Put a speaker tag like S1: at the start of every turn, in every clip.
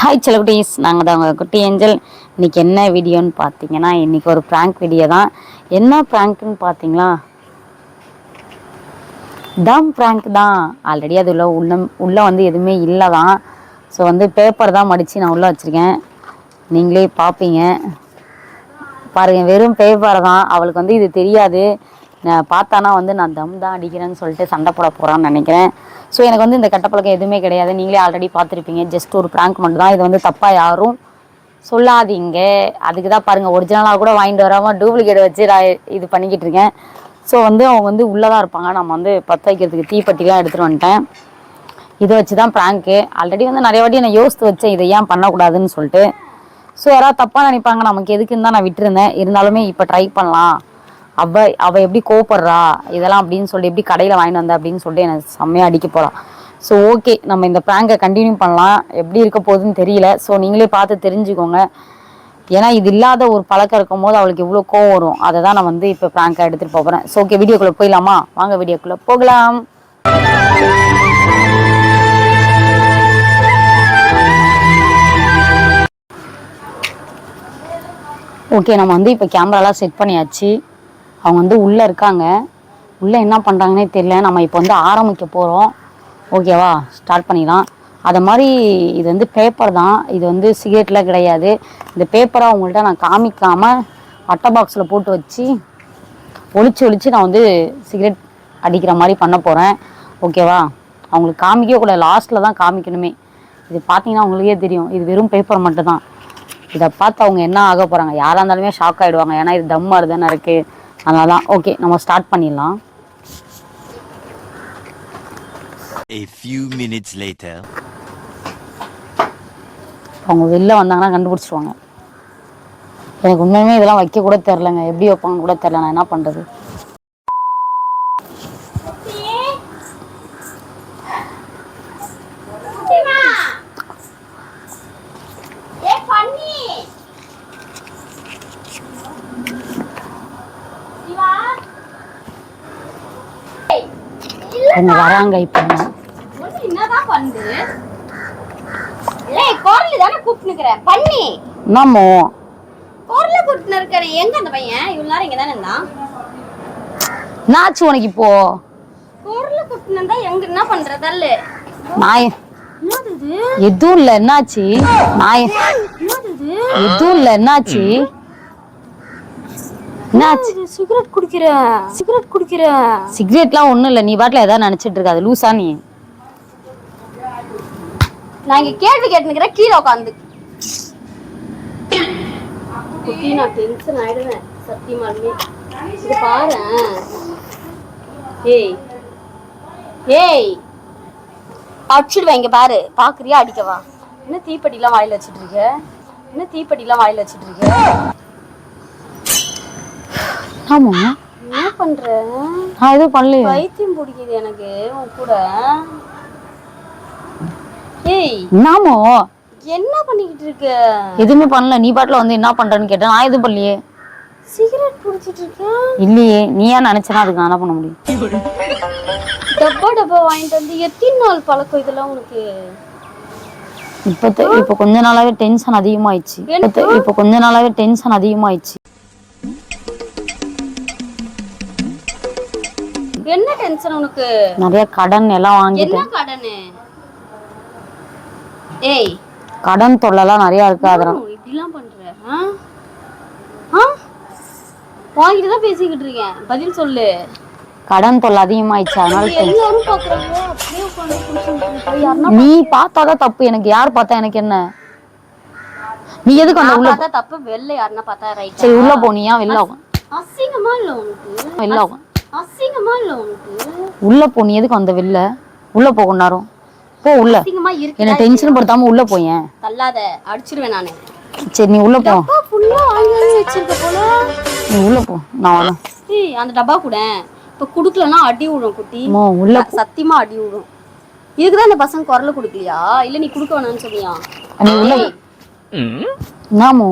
S1: Hi செலகுட்டீஸ் நாங்கள் தான் உங்கள் குட்டி ஏஞ்சல். இன்னைக்கு என்ன வீடியோன்னு பார்த்தீங்கன்னா இன்னைக்கு ஒரு ப்ராங்க் வீடியோ தான். என்ன ப்ராங்க்குன்னு பார்த்தீங்களா தம் ப்ராங்க் தான். ஆல்ரெடி அது உள்ள உள்ள உள்ளே வந்து எதுவுமே இல்லை தான். ஸோ வந்து பேப்பர் தான் மடித்து நான் உள்ளே வச்சுருக்கேன். நீங்களே பார்ப்பீங்க பாருங்கள் வெறும் பேப்பர் தான். அவளுக்கு வந்து இது தெரியாது. பார்த்தானா வந்து நான் தம் தான் அடிக்கிறேன்னு சொல்லிட்டு சண்டை போட போகிறான்னு நினைக்கிறேன். ஸோ எனக்கு வந்து இந்த கெட்ட எதுவுமே கிடையாது. நீங்களே ஆல்ரெடி பார்த்துருப்பீங்க. ஜஸ்ட் ஒரு ப்ராங்க் மட்டும் தான் இது வந்து தப்பாக யாரும் சொல்லாதீங்க. அதுக்கு தான் பாருங்கள் ஒரிஜினலாக கூட வாங்கிட்டு வராமல் டூப்ளிகேட் வச்சு நான் இது பண்ணிக்கிட்டு இருக்கேன். ஸோ வந்து அவங்க வந்து உள்ளே தான் இருப்பாங்க. நம்ம வந்து பற்ற வைக்கிறதுக்கு தீப்பெட்டிலாம் எடுத்துகிட்டு வந்துட்டேன். இதை வச்சு தான் ப்ராங்க்கு ஆல்ரெடி வந்து நிறைய வாட்டி நான் யோசித்து வச்சேன் இதை ஏன் பண்ணக்கூடாதுன்னு சொல்லிட்டு. ஸோ யாராவது தப்பாக நினைப்பாங்க. நமக்கு எதுக்குன்னு தான் நான் விட்டுருந்தேன். இருந்தாலுமே இப்போ ட்ரை பண்ணலாம். அவ அவள் எப்படி கோப்படுறா இதெல்லாம் அப்படின்னு சொல்லி எப்படி கடையில் வாங்கிட்டு வந்த அப்படின்னு சொல்லிட்டு எனக்கு செம்மையாக அடிக்க போகிறான் ஸோ ஓகே நம்ம இந்த ப்ராங்கை கண்டினியூ பண்ணலாம். எப்படி இருக்க போகுதுன்னு தெரியல. ஸோ நீங்களே பார்த்து தெரிஞ்சுக்கோங்க. ஏன்னா இது இல்லாத ஒரு பழக்கம் இருக்கும் போது அவளுக்கு இவ்வளோ கோவம் வரும். அதை தான் நான் வந்து இப்போ ப்ராங்காக எடுத்துகிட்டு போகிறேன் ஸோ ஓகே வீடியோக்குள்ளே போயிடலாமா? வாங்க வீடியோக்குள்ளே போகலாம். ஓகே நம்ம வந்து இப்போ கேமராலாம் செட் பண்ணியாச்சு. அவங்க வந்து உள்ளே இருக்காங்க. உள்ளே என்ன பண்ணுறாங்கன்னே தெரியல. நம்ம இப்போ வந்து ஆரம்பிக்க போகிறோம் ஓகேவா ஸ்டார்ட் பண்ணிடலாம். அதை மாதிரி இது வந்து பேப்பர் தான். இது வந்து சிகரெட்லாம் கிடையாது. இந்த பேப்பரை அவங்கள்ட்ட நான் காமிக்காமல் அட்டை பாக்ஸில் போட்டு வச்சு ஒழிச்சு ஒழிச்சு நான் வந்து சிகரெட் அடிக்கிற மாதிரி பண்ண போகிறேன் ஓகேவா அவங்களுக்கு காமிக்கவே கூட லாஸ்ட்டில் தான் காமிக்கணுமே. இது பார்த்தீங்கன்னா அவங்களுக்கே தெரியும். இது வெறும் பேப்பர் மட்டும்தான். இதை பார்த்து அவங்க என்ன ஆக போகிறாங்க யாராக இருந்தாலுமே ஷாக் ஆகிடுவாங்க ஏன்னா இது தம்மாரு தானே இருக்குது அதனால தான் ஓகே நம்ம ஸ்டார்ட் பண்ணிடலாம்.
S2: A few minutes later.
S1: அவங்க வெளில வந்தாங்கன்னா கண்டுபிடிச்சிருவாங்க. எனக்கு உண்மையுமே இதெல்லாம் வைக்க கூட தெரிலங்க எப்படி வைப்பாங்கன்னு கூட தெரில நான் என்ன பண்ணுறது அவங்க வராங்க இப்போ
S3: என்னதான் பண்ணுது? ஏய் குரல் தானே கூப்பிட்டுக்கிற பண்ணி.
S1: என்னமோ?
S3: குரல கூப்பிட்டு இருக்கிறேன் எங்க அந்த பையன்? இவ்வளவு நேரம் இங்க தானே இருந்தான்.
S1: என்னாச்சு உனக்கு இப்போ?
S3: குரல கூப்பிட்டு இருந்தா எங்க என்ன பண்றதல்ல
S1: நான்
S3: என்னது இது?
S1: எதுவும் இல்லை என்னாச்சு?
S3: இது?
S1: எதுவும் இல்லை என்னாச்சு?
S3: சிகரெட் குடிக்கிற. சிகரெட் குடிக்கிற.
S1: சிகரெட்லாம் ஒன்றும் இல்லை நீ பாட்டில் எதாவது நினச்சிட்டு இருக்காது லூசா நீ.
S3: நான் இங்க கேள்வி கேட்டுக்கிறேன் கீழே உட்காந்து குட்டி நான் டென்ஷன் ஆயிடுவேன் சத்தியமாலுமே. இது பாரு. ஏய் ஏய். அடிச்சிடுவேன் இங்க பாரு பாக்குறியா அடிக்கவா? என்ன தீப்பெட்டிலாம் வாயில வச்சிட்டு இருக்க? என்ன தீப்பெட்டிலாம் வாயில வச்சிட்டு இருக்க?
S1: ஆமா.
S3: என்ன பண்ற?
S1: நான் எதுவும் பண்ணலையே.
S3: பைத்தியம் பிடிக்குது எனக்கு உன் கூட. ஏய்
S1: என்னாமோ?
S3: என்ன பண்ணிக்கிட்டு இருக்க?
S1: எதுவுமே பண்ணல. நீ பாட்டில் வந்து என்ன பண்றேன்னு கேட்டேன். நான் எதுவும் பண்ணலையே.
S3: சிகரெட் குடிச்சிட்டு இருக்கேன்
S1: இல்லையே. நீ ஏன் நினைச்சனா அதுக்கு நான் என்ன பண்ண முடியும்?
S3: டப்பா டப்பா வாங்கிட்டு வந்து எத்தனை நாள் பழக்கம் இதெல்லாம் உனக்கு?
S1: இப்போ இப்போ கொஞ்ச நாளாவே டென்ஷன் அதிகமாயிடுச்சு. இப்போ கொஞ்ச நாளாவே டென்ஷன் அதிகமாயிடுச்சு.
S3: என்ன டென்ஷன் உனக்கு?
S1: நிறைய கடன் எல்லாம்
S3: என்ன
S1: வாங்கிட்டேன்
S3: கடனு? ஏய்.
S1: கடன் தொல்லைலாம் நிறைய இருக்கு அதெல்லாம்
S3: இப்படிலாம் பண்ற? ஆ? வாங்கிட்டு தான் பேசிக்கிட்டு இருக்கேன். பதில் சொல்லு.
S1: கடன் தொல்லை அதிகமாயிடுச்சு அதனால நீ பார்த்தாதான் தப்பு. எனக்கு யார் பார்த்தா எனக்கு என்ன? நீ எதுக்கு அந்த உள்ள
S3: பார்த்தா தப்பு வெளில யாருன்னா பார்த்தா ரைட்
S1: சரி உள்ள போனியா வெளில உக்கா-
S3: அசிங்கமா இல்ல உனக்கு.
S1: வெளில உக்கா-
S3: அசிங்கமா இல்ல உனக்கு?
S1: உள்ள போ நீ எதுக்கு வந்த வெளில? உள்ள போக நேரம் போ உள்ள.
S3: அசிங்கமா இருக்கு
S1: என்ன டென்ஷன் படுத்தாம உள்ள போயேன்
S3: தள்ளாத அடிச்சிருவேன் நானு.
S1: சரி நீ உள்ள போ.
S3: ஃபுல்லா வாங்கி வச்சிருக்க போல?
S1: நீ உள்ள போ நான் வரேன்.
S3: ஏய் அந்த டப்பா கூட. இப்ப குடுக்கலன்னா அடி விடும் குட்டி.
S1: அம்மா, உள்ள
S3: சத்தியமா அடி விடும். இதுக்குதான் இந்த பசங்க குரல் கொடுக்கலையா? இல்ல நீ குடுக்க வேணாம்னு சொன்னியா?
S1: நீ உள்ள என்னமோ?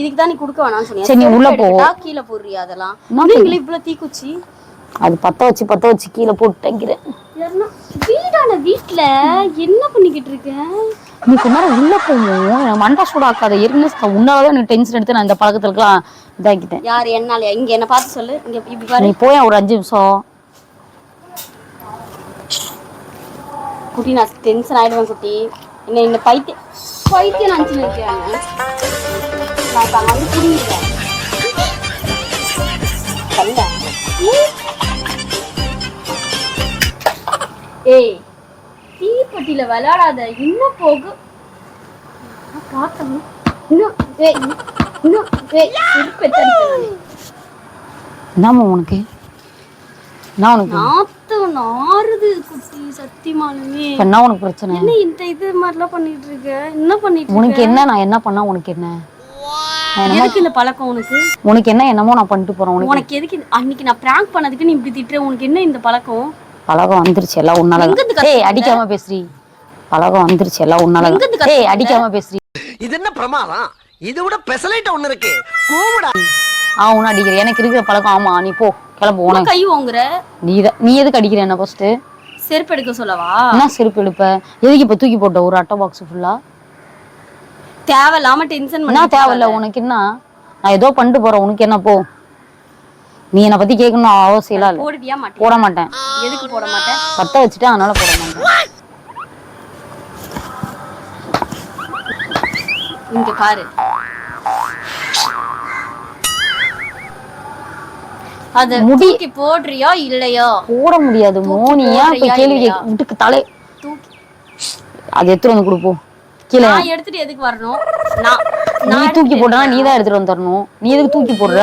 S3: இதுக்கு தான் நீ குடுக்க வேணாம்னு சொன்னியா?
S1: சரி, நீ உள்ள போ.
S3: கீழே போடுறியா அதெல்லாம்? நீங்களே இவ்வளவு தீக்குச்சி.
S1: அது பத்த வச்சு பத்த வச்சு கீழே போட்டு தைக்கிறேன்
S3: யாருன்னா வீட இருட்டான வீட்ல என்ன பண்ணிக்கிட்டு இருக்க?
S1: நீ நேரம் உள்ள போவோம் மண்டா சூடாக்காத. ஏற்கனவே உன்னாலதான் எனக்கு டென்ஷன் எடுத்து நான் இந்த பழக்கத்துலலாம் இதாக்கிட்டேன்.
S3: யார் என்னாலயா இங்க என்ன பார்த்து சொல்லு. இங்க இப்படி பாரு.
S1: நீ போய் ஒரு அஞ்சு நிமிஷம்.
S3: குட்டி நான் டென்ஷன் ஆயிடுவேன் குட்டி. என்ன இந்த பைத்திய பைத்தியம் நினச்சின்னு இருக்கேன் நான் வந்து புரியுறேன் ஏய் தீப்பெட்டியில விளையாடாத இன்னும் போகு. நான் இன்னும் ஏய் இன்னும் ஏய்
S1: என்னம்மா உனக்கு? என்ன உனக்கு?
S3: நாத்தம் நாறுது குட்டி சத்தியமாலுமே.
S1: என்ன உனக்கு பிரச்சனை?
S3: என்ன இந்த இது மாதிரிலாம் பண்ணிட்டு இருக்க? என்ன பண்ணிட்டு
S1: உனக்கு என்ன நான் என்ன பண்ணா உனக்கு என்ன? நான்
S3: எதுக்கு இந்த பழக்கம் உனக்கு?
S1: உனக்கு என்ன என்னமோ நான் பண்ணிட்டு போறேன் உனக்கு.
S3: எதுக்கு அன்னைக்கு நான் பிராங்க் பண்ணதுக்கு நீ இப்படி திட்டுற? உனக்கு என்ன இந்த பழக்கம்?
S1: பழகம் வந்துருச்சு. எல்லாம் உன்னால? ஏய் அடிக்காம பேசுறி பழகம் வந்துருச்சு. எல்லாம் உன்னால ஏய்? அடிக்காம பேசுறி
S4: இது என்ன பிரமாதம்? இது விட பெசலைட் ஒண்ணு இருக்கு. கூவிடா.
S1: ஆ உன்ன அடிக்கிற. எனக்கு இருக்கிற பழக்கம் ஆமா நீ போ. கிளம்பு
S3: உனக்கு. கை ஓங்குற?
S1: நீ நீ எதுக்கு அடிக்கிற என்ன ஃபர்ஸ்ட்
S3: செருப்பு எடுக்க சொல்லவா?
S1: என்ன செருப்பு எடுப்ப? எதுக்கு இப்ப தூக்கி போட்ட? ஒரு அட்டை பாக்ஸ் ஃபுல்லா
S3: தேவையில்லாம டென்ஷன்
S1: என்ன தேவையில்ல? உனக்கு என்ன? நான் ஏதோ பண்ணிட்டு போறேன். உனக்கு என்ன போ? நீ என்னை பத்தி கேட்கணும் அவசியம் இல்ல. போட மாட்டேன்.
S3: எதுக்கு போட மாட்டேன்?
S1: பத்த வச்சுட்டேன் அதனால போட மாட்டேன்.
S3: இங்க பாரு. அத
S1: முடி-
S3: தூக்கி போடுறியோ இல்லையோ?
S1: போட முடியாது மோனி ஏன் இப்ப கேள்வி? கேட்க முட்டுக்கு தலை.
S3: தூக்கி
S1: அது எடுத்துட்டு வந்து கொடுப்போம் கீழே.
S3: நான் எடுத்துட்டு எதுக்கு வரணும்? நான்
S1: நீ
S3: நான்
S1: தூக்கி போட்டா நீ தான் எடுத்துட்டு வந்து தரணும் நீ எதுக்கு தூக்கி போடுற?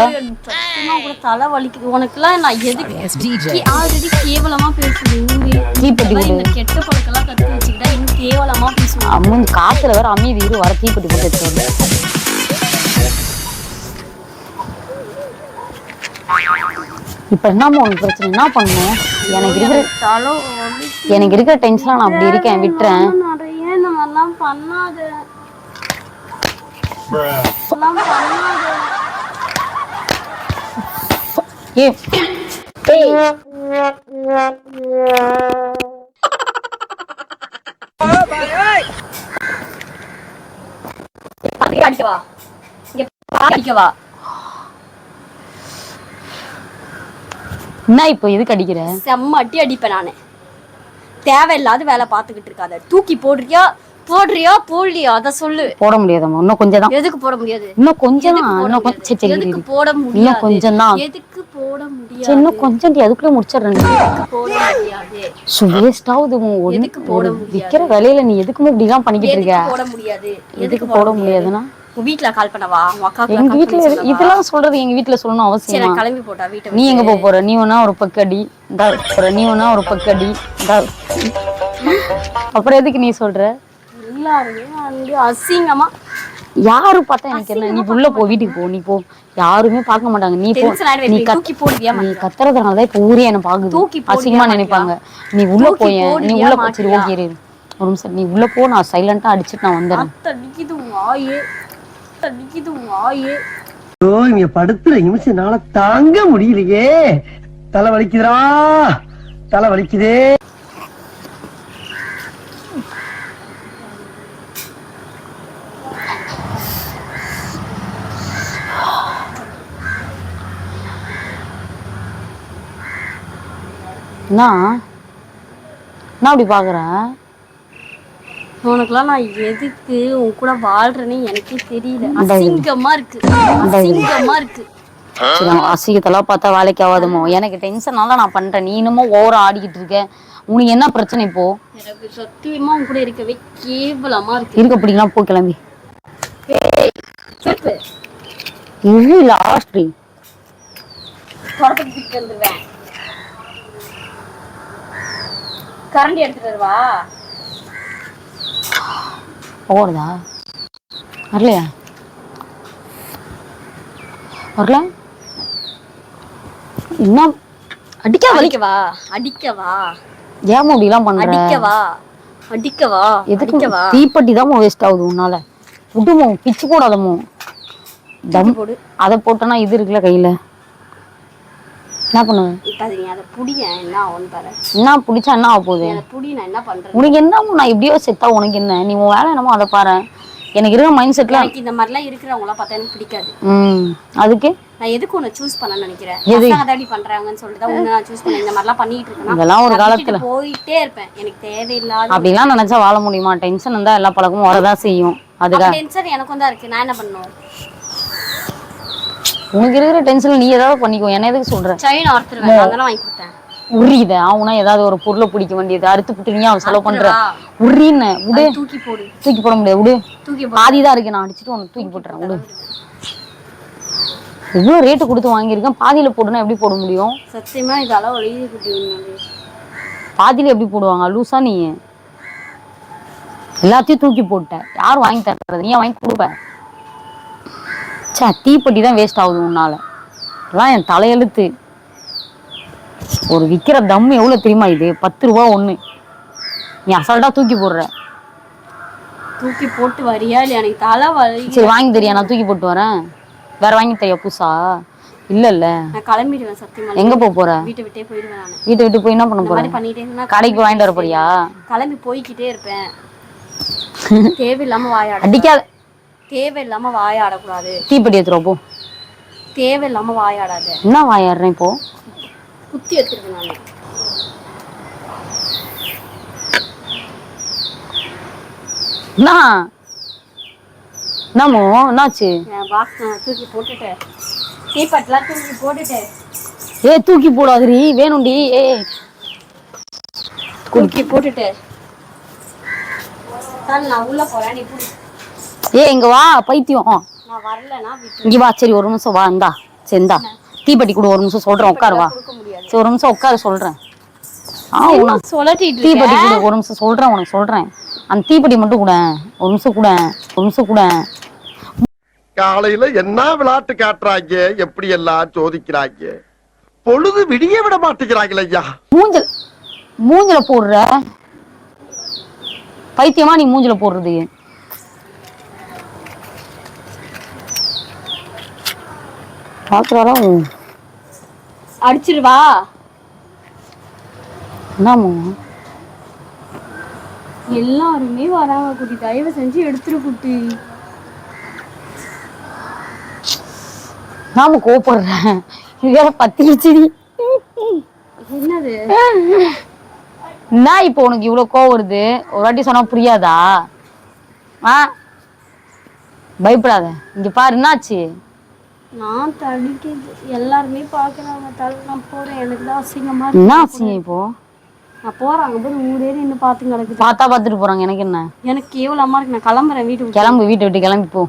S3: கூட தலை வலிக்குது. உனக்குலாம் நான் எதுக்கு? ஆல்ரெடி கேவலமா பேசுவேன் கெட்ட பழக்கெல்லாம் கத்து வச்சுக்கிட்டா இன்னும் கேவலமா பேசுவேன்
S1: அம்மன் காத்துல வேற அமைதி இரு வர தீப்பெட்டி போட்டு எடுத்துட்டு வந்து. இப்ப என்னம்மா உனக்கு பிரச்சனை? என்ன பண்ணணும்? எனக்கு இருக்கிற எனக்கு இருக்கிற டென்ஷன்ல நான் அப்படி இருக்கேன் விட்டுறேன்.
S3: மாதிரிலாம் பண்ணாத. அடிக்கவா? அடிக்கவா?
S1: என்ன இப்போ எதுக்கு அடிக்கிற?
S3: செம்ம அடி அடிப்பேன் நானு. தேவையில்லாத வேலை பார்த்துக்கிட்டு இருக்காத. தூக்கி போடுறியா? போடுறியா? போடலையா? அத சொல்லு.
S1: போட முடியாதம்மா. இன்னும் கொஞ்சம் தான்
S3: எதுக்கு போட முடியாது?
S1: இன்னும் கொஞ்சம் தான் இன்னும் கொஞ்சம் சரி,
S3: எதுக்கு. போட முடியாது?
S1: கொஞ்சம் தான்.
S3: எதுக்கு போட முடியாது
S1: இன்னும் கொஞ்சம் டி, அதுக்குள்ள முடிச்சிடுறேன்.
S3: போட முடியாது?
S1: வேஸ்ட் ஆகுது ஒண்ணு-
S3: எதுக்கு போட முடியாது?
S1: விக்கிற வேலையில நீ எதுக்குமே இப்படிலாம் பண்ணிக்கிட்டு இருக்க?
S3: எதுக்கு போட முடியாது?
S1: எதுக்கு போட முடியாதுன்னா?
S3: வீட்ல கால் பண்ணவா? உன் அக்காக்கு
S1: எங்க வீட்டுல? இதெல்லாம் சொல்றது எங்க வீட்டுல சொல்லணும்
S3: சரி
S1: அவசியமா
S3: நான் கிளம்பி போட்டா வீட்டை
S1: நீ. எங்க போக போற? நீ வேணா ஒரு பக்கடி. இந்தா போற. நீ வேணா ஒரு பக்கடி. இந்தா. அப்புறம் எதுக்கு நீ சொல்ற?
S3: எல்லாருமே வந்து அசிங்கமா.
S1: யாரு பார்த்தா எனக்கு என்ன? நீ உள்ள போ வீட்டுக்கு போ. நீ போ. யாருமே பார்க்க மாட்டாங்க. நீ போ.
S3: டென்ஷன் ஆயிடுவேன்.
S1: நீ
S3: நீ
S1: கத்
S3: தூக்கி போடுவியா
S1: நீ கத்துறதுனாலதான் இப்ப ஊரே என்ன பாக்குது
S3: போடுவியா
S1: அசிங்கமா? நினைப்பாங்க. நீ உள்ள
S3: தூக்கி
S1: போயேன். நீ உள்ள போ. சரி
S3: மாட்டியா?
S1: ஓகே இரு. ஒரு நிமிஷம். நீ உள்ள போ. நான் சைலண்டா அடிச்சிட்டு நான் வந்துடுறேன்
S3: வாயே தடிக்குது வாயே
S4: இங்க படுத்துற நிமிஷம் என்னால தாங்க முடியலையே. தலை வலிக்குதுடா. தலை வலிக்குதே.
S1: என்ன என்ன அப்படி பாக்குற
S3: உனக்குலாம் நான் எதுக்கு உன் கூட வாழ்றேன்னு எனக்கே தெரியல. அசிங்கமா இருக்கு. அசிங்கமா இருக்கு.
S1: அசிங்கத்தெல்லாம் பார்த்தா வேலைக்கு ஆகாதுமோ? எனக்கு டென்ஷனால நான் பண்றேன். நீ இன்னமும் ஓவரா ஆடிக்கிட்டு இருக்க. உனக்கு என்ன பிரச்சனை இப்போ?
S3: எனக்கு சத்தியமா உன் கூட இருக்கவே கேவலமா இருக்கு.
S1: இருக்க பிடிக்கலாம் போ கிளம்பி. இது லாஸ்ட்
S3: கரண்டி எடுத்துட்டு வருவா.
S1: போகிறதா வரலையா? வரல? என்ன அடிக்க வலி
S3: அடிக்கவா?
S1: ஏன் இப்படிலாம் பண்ற.
S3: அடிக்கவா? அடிக்கவா?
S1: எதுக்கு
S3: அடிக்கவா?
S1: தீப்பெட்டி தான் வேஸ்ட் ஆகுது உன்னால. விடுமோ பிச்சு போடாதமோ. தம்
S3: போடு.
S1: அதை போட்டோன்னா இது இருக்குல்ல கையில. என்ன பண்ணுவேன்?
S3: இப்ப அது நீ அதை புடிய என்ன ஆகும்னு பாரு.
S1: என்ன பிடிச்சா என்ன ஆக போகுது?
S3: நீ அதை புடி நான் என்ன பண்றேன்
S1: உனக்கு என்ன நான் இப்படியோ செத்தா உனக்கு என்ன? நீ உன் வேலை என்னமோ அதை பாரு. எனக்கு இருக்கிற மைண்ட் செட்ல
S3: எனக்கு இந்த மாதிரிலாம் இருக்கிறவங்களாம் பார்த்தா எனக்கு பிடிக்காது.
S1: ம் அதுக்கு?
S3: நான் எதுக்கு உன்னை சூஸ் பண்ண நினைக்கிறேன்? பசங்க தாடி பண்றாங்கன்னு சொல்லிட்டு தான் உன்னை நான் சூஸ் பண்ணேன் இந்த மாதிரிலாம் பண்ணிட்டு இருக்கேன்னா
S1: இதெல்லாம் ஒரு காலத்துல.
S3: போயிட்டே இருப்பேன். எனக்கு தேவையில்லாத
S1: அப்படிலாம் நினைச்சா வாழ முடியுமா? டென்ஷன் இருந்தா எல்லா பழக்கமும் வரதான் செய்யும். அதுக்காக
S3: டென்ஷன் எனக்கும் தான் இருக்கு. நான் என்ன பண்ணுவேன்?
S1: உனக்கு இருக்கிற டென்ஷன்ல நீ ஏதாவது பண்ணிக்கோ. என்ன எதுக்கு சொல்ற?
S3: செயின் அறுத்துருவேன் தானே வாங்கி கொடுத்தேன்.
S1: உரியுத? அவனா ஏதாவது ஒரு பொருளை பிடிக்க வேண்டியது. அறுத்து புட்டு நீ அவன் செலவு பண்ற. உரின்னு விடு
S3: தூக்கி போடு.
S1: தூக்கி போட முடியாது. விடு
S3: தூக்கி
S1: பாதி தான் இருக்கு. நான் அடிச்சுட்டு உனக்கு தூக்கி போட்டுறேன். விடு இவ்வளோ ரேட்டு கொடுத்து வாங்கியிருக்கேன். பாதியில போடுனா எப்படி போட முடியும்?
S3: சத்தியமா இதெல்லாம் உண்மையாவே.
S1: பாதியில எப்படி போடுவாங்க? லூசா நீ. எல்லாத்தையும் தூக்கி போட்ட. யார் வாங்கி தர்றது? நீ வாங்கி கொடுப்ப? சே தீப்பெட்டி தான் வேஸ்ட் ஆகுது உன்னால. அதான் என் தலையெழுத்து. ஒரு விக்கிற தம் எவ்வளவு தெரியுமா இது? பத்து ரூபா ஒண்ணு. நீ அசால்ட்டா தூக்கி போடுற.
S3: தூக்கி போட்டு வரியா இல்லையா? எனக்கு தலை வலி
S1: சரி வாங்கி தெரியா நான் தூக்கி போட்டு வரேன். வேற வாங்கி தரியா புதுசா? இல்ல இல்ல
S3: நான் கிளம்பிடுவேன் சத்தியமா.
S1: எங்க போக போற?
S3: வீட்டை விட்டே போயிடுவேன் நான்.
S1: வீட்டை விட்டு போய் என்ன பண்ண
S3: இந்த
S1: போற?
S3: மாதிரி பண்ணிட்டே இருந்தா
S1: கடைக்கு வாங்கிட்டு வர போறியா?
S3: கிளம்பி போய்க்கிட்டே இருப்பேன். தேவையில்லாம வாயாட
S1: அடிக்காத.
S3: தேவையில்லாம வாயாடக்கூடாது
S1: தீப்பெட்டி எடுத்துருவா போ
S3: தேவையில்லாம வாயாடாத
S1: என்ன வாயாடுறேன் இப்போ?
S3: குத்தி எடுத்துருக்கேன் நான்.
S1: என்ன? என்னமோ என்னாச்சு?
S3: என் பாக்ஸ் நான் தூக்கி போட்டுட்டேன். தீப்பட்டெல்லாம் தூக்கி போட்டுட்டேன்.
S1: ஏ தூக்கி போடாதடி வேணும்டி ஏ.
S3: தூக்கி போட்டுட்டேன். நான் உள்ள போறேன் நீ
S1: ஏ இங்க வா பைத்தியம். இங்க வா சரி ஒரு நிமிஷம் வா இந்தா சரி இந்தா. தீப்பெட்டி கொடு ஒரு நிமிஷம் சொல்றேன் உட்காரு வா. சரி ஒரு நிமிஷம் உட்காரு சொல்றேன். ஆ உனக்கு தீப்பெட்டி கொடு ஒரு நிமிஷம் சொல்றேன் உனக்கு சொல்றேன். அந்த தீப்பெட்டி மட்டும் கூட ஒரு நிமிஷம் கூட ஒரு நிமிஷம் கூட.
S5: காலையில என்ன விளையாட்டு காட்டுறாங்க எப்படி எல்லாம் சோதிக்கிறாங்க? பொழுது விடிய விட மாட்டேங்கிறாங்களே ஐயா.
S1: மூஞ்சல் மூஞ்சில போடுற. பைத்தியமா நீ மூஞ்சில போடுறது? பாக்குறாரா?
S3: அடிச்சிருவா.
S1: என்னமோ
S3: எல்லாருமே வராங்க குட்டி. தயவு செஞ்சு எடுத்துரு குட்டி.
S1: நாம கோப்படுறேன் இது வேற பத்திரிச்சுடி
S3: என்னது?
S1: என்ன இப்போ உனக்கு இவ்வளவு கோவம் வருது? ஒரு வாட்டி சொன்னா புரியாதா? ஆ? பயப்படாத. இங்க பாரு என்னாச்சு?
S3: நான் தடிக்குது எல்லாருமே பாக்குறாங்க தலை நான் போறேன். எனக்கு தான் அசிங்கமா இருக்கு.
S1: என்ன ஆச்சுங்க இப்போ?
S3: நான் போறேன். அங்க போய் ஊரே நின்று பார்த்து கிடக்குது.
S1: பார்த்தா பார்த்துட்டு போறாங்க. எனக்கு என்ன?
S3: எனக்கு கேவலமா இருக்கு. நான் கிளம்புறேன் வீட்டுக்கு.
S1: கிளம்பு வீட்டை விட்டு கிளம்பி போ.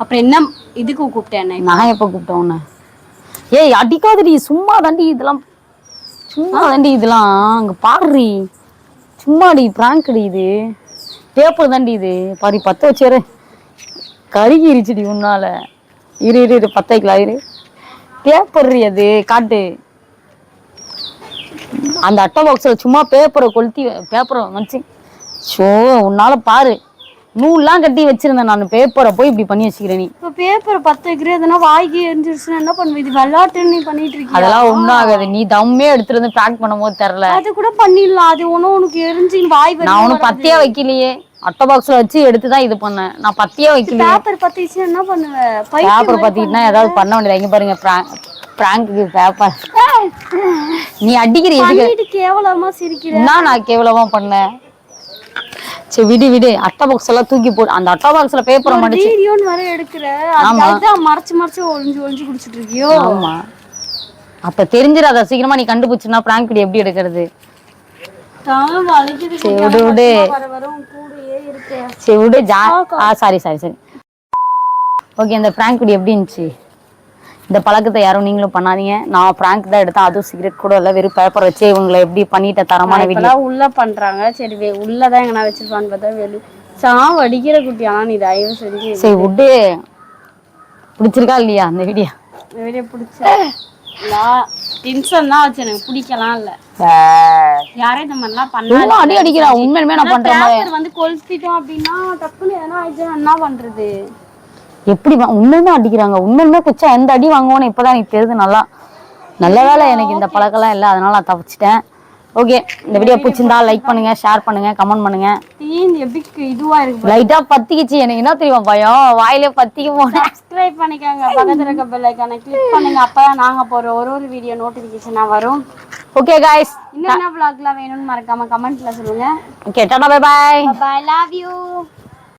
S3: அப்புறம் என்ன இதுக்கு கூப்பிட்டேன்?
S1: நான் எப்ப கூப்பிட்டேன் உன்னை? ஏய் அடிக்காதடி. சும்மா தாண்டி இதெல்லாம். சும்மா தாண்டி இதெல்லாம். அங்க பாடுறி சும்மாடி பிராங்க்டி இது. பேப்பர் தாண்டி இது. பாரி பத்த வச்சேரு கருகி இருச்சுடி உன்னால. இரு இரு இரு பத்த வைக்கலாம் இரு. பேப்பர் அது காட்டு. அந்த அட்டை பாக்ஸில் சும்மா பேப்பரை கொளுத்தி பேப்பரை வச்சு ஷோ உன்னால பாரு. நூல்லாம் கட்டி வச்சிருந்தேன் நான். பேப்பரை போய் இப்படி பண்ணி வச்சுக்கிறேன் நீ.
S3: இப்ப பேப்பர் பத்து வைக்கிற எதனா வாய்க்கு எரிஞ்சிருச்சுன்னா என்ன பண்ணுவ? இது விளையாட்டு நீ பண்ணிட்டு இருக்கியா?
S1: அதெல்லாம் ஒண்ணும் ஆகாது. நீ தம்மே எடுத்துட்டு வந்து பேக் பண்ணும்போது தெரியல.
S3: அது கூட பண்ணிடலாம். அது ஒண்ணும் உனக்கு எரிஞ்சு வாய்
S1: நான் ஒன்னும் பத்தியா வைக்கலையே. அட்டை பாக்ஸ்ல வச்சு எடுத்து தான் இது பண்ணேன். நான் பத்தியா வைக்கலையே.
S3: பேப்பர் பத்திச்சு என்ன பண்ணுவ?
S1: பேப்பர் பத்திட்டுனா ஏதாவது பண்ண வேண்டியது? இங்க பாருங்க பிராங்க்கு பேப்பர் நீ அடிக்கிற எதுக்கு
S3: கேவலமா சிரிக்கிற.
S1: என்ன நான் கேவலமா பண்ணேன். சரி விடு விடு. அட்டை பாக்ஸ் எல்லாம் தூக்கி போடு. அந்த அட்டை பாக்ஸ்ல பேப்பரை மடிச்சு
S3: வீடியோன்னு வர எடுக்கிற. மறைச்சு மறைச்சு ஒளிஞ்சு ஒளிஞ்சு குடிச்சிட்டு இருக்கியோ?
S1: ஆமா. அப்ப தெரிஞ்சிடாத சீக்கிரமா நீ கண்டுபிடிச்சுனா பிராங்க் எப்படி எடுக்கிறது? சரி விடு ஜா ஆ சாரி சாரி சரி ஓகே இந்த பிராங்க் வீடியோ எப்படி இருந்துச்சு? இந்த பழக்கத்தை யாரும் நீங்களும் பண்ணாதீங்க. நான் பிராங்க் தான் எடுத்தேன் அதுவும் சிகரெட் கூட இல்லை வெறும் பேப்பர் வச்சு இவங்களை எப்படி பண்ணிட்ட தரமான வீடியோ
S3: உள்ள பண்றாங்க. சரி உள்ளதான் எங்கனா வச்சிருப்பான்னு பார்த்தா வெளி சாவு அடிக்கிற குட்டி. ஆனா நீ தயவு செஞ்சு
S1: சரி விடு. பிடிச்சிருக்கா இல்லையா அந்த வீடியோ
S3: வெளியே பிடிச்ச? டென்ஷன் தான் வச்சு எனக்கு பிடிக்கலாம் இல்ல. யாரும் இந்த மாதிரிலாம் பண்ணாங்க
S1: அடி அடிக்கிறா. உண்மையுமே நான் பண்ற மாதிரி.
S3: பேப்பர் வந்து கொளுத்திட்டோம் அப்படின்னா டக்குன்னு எதனா ஆயிடுச்சுன்னா என்ன பண்றது?
S1: எப்படி உண்மையுமே அடிக்கிறாங்க. உண்மையுமே குச்சா எந்த அடி வாங்குவோன்னு இப்பதான் எனக்கு தெரியுது. நல்லா நல்ல வேளை எனக்கு இந்த பழக்கம்லாம் இல்லை. அதனால நான் தப்பிச்சிட்டேன் ஓகே இந்த வீடியோ பிடிச்சிருந்தா லைக் பண்ணுங்க ஷேர் பண்ணுங்க கமெண்ட் பண்ணுங்க.
S3: தீன் எபிக் இதுவா இருக்கு
S1: லைட்டா பத்திக்கிச்சு. எனக்கு என்ன தெரியுமா பயம்? வாயிலே பத்திக்க போனேன்
S3: சப்ஸ்கிரைப் பண்ணிக்கோங்க. பக்கத்துல இருக்க பெல் ஐக்கானை கிளிக் பண்ணுங்க. அப்பதான் நாங்க போற ஒரு ஒரு வீடியோ நோட்டிபிகேஷனா வரும்.
S1: ஓகே காய்ஸ்
S3: என்னென்ன vlogலாம் வேணும்னு மறக்காம கமெண்ட்ல சொல்லுங்க.
S1: Okay tata bye bye
S3: bye love you